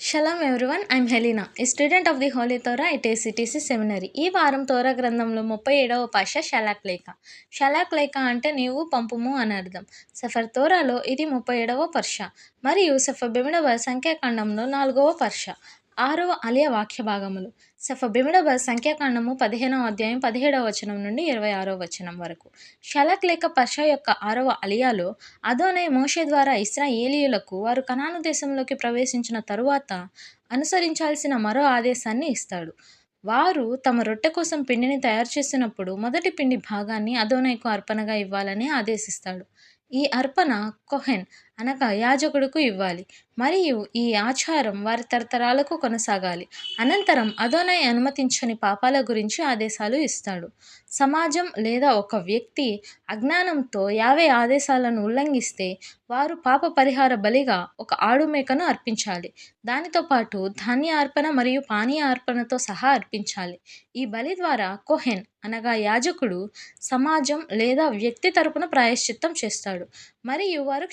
Shalom everyone I'm Helena student of the holy Torah at ACTC seminary ఈ వారం తోరా గ్రంథంలో ముప్పై ఏడవ పాష షలాక్ లేఖ. షలాక్ లేఖ అంటే నీవు పంపుము అని అర్థం. సఫర్ తోరాలో ఇది ముప్పై ఏడవ పర్ష మరియు సఫర్ బిమిడవ సంఖ్యాకాండంలో నాలుగవ పర్ష ఆరవ అలియ వాక్య భాగములు. సఫబిమిడబ సంఖ్యాకాండము పదిహేనవ అధ్యాయం పదిహేడవ వచనం నుండి ఇరవై ఆరవ వచనం వరకు. షలక్ లేక పర్ష యొక్క ఆరవ అలియాలో అదోనే మోషే ద్వారా ఇస్రాయేలీయులకు వారు కనాను దేశంలోకి ప్రవేశించిన తరువాత అనుసరించాల్సిన మరో ఆదేశాన్ని ఇస్తాడు. వారు తమ రొట్టె కోసం పిండిని తయారు చేసినప్పుడు మొదటి పిండి భాగాన్ని అదోనైకు అర్పణగా ఇవ్వాలని ఆదేశిస్తాడు. ఈ అర్పణ కొహెన్ అనగా యాజకుడుకు ఇవ్వాలి. మరియు ఈ ఆచారం వారి తరతరాలకు కొనసాగాలి. అనంతరం అదోనై అనుమతించని పాపాల గురించి ఆదేశాలు ఇస్తాడు. సమాజం లేదా ఒక వ్యక్తి అజ్ఞానంతో యావే ఆదేశాలను ఉల్లంఘిస్తే వారు పాప పరిహార బలిగా ఒక ఆడు మేకను అర్పించాలి. దానితో పాటు ధాన్య అర్పణ మరియు పానీయ అర్పణతో సహా అర్పించాలి. ఈ బలి ద్వారా కొహెన్ అనగా యాజకుడు సమాజం లేదా వ్యక్తి తరపున ప్రాయశ్చిత్తం చేస్తాడు. మరియు వారు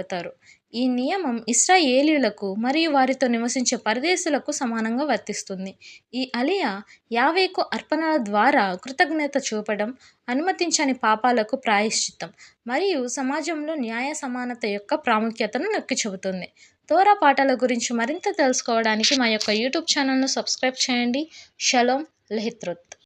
క్షమించబడతారు ఈ నియమం ఇస్రాయేలీలకు మరియు వారితో నివసించే పరదేశులకు సమానంగా వర్తిస్తుంది. ఈ అలియా యావేకు అర్పణల ద్వారా కృతజ్ఞత చూపడం అనుమతించని పాపాలకు ప్రాయశ్చిత్తం మరియు సమాజంలో న్యాయ సమానత యొక్క ప్రాముఖ్యతను నొక్కి చెబుతుంది తోరా పాటల గురించి మరింత తెలుసుకోవడానికి మా యొక్క యూట్యూబ్ ఛానల్ను సబ్స్క్రైబ్ చేయండి. షలోం లెహిత్రుత్.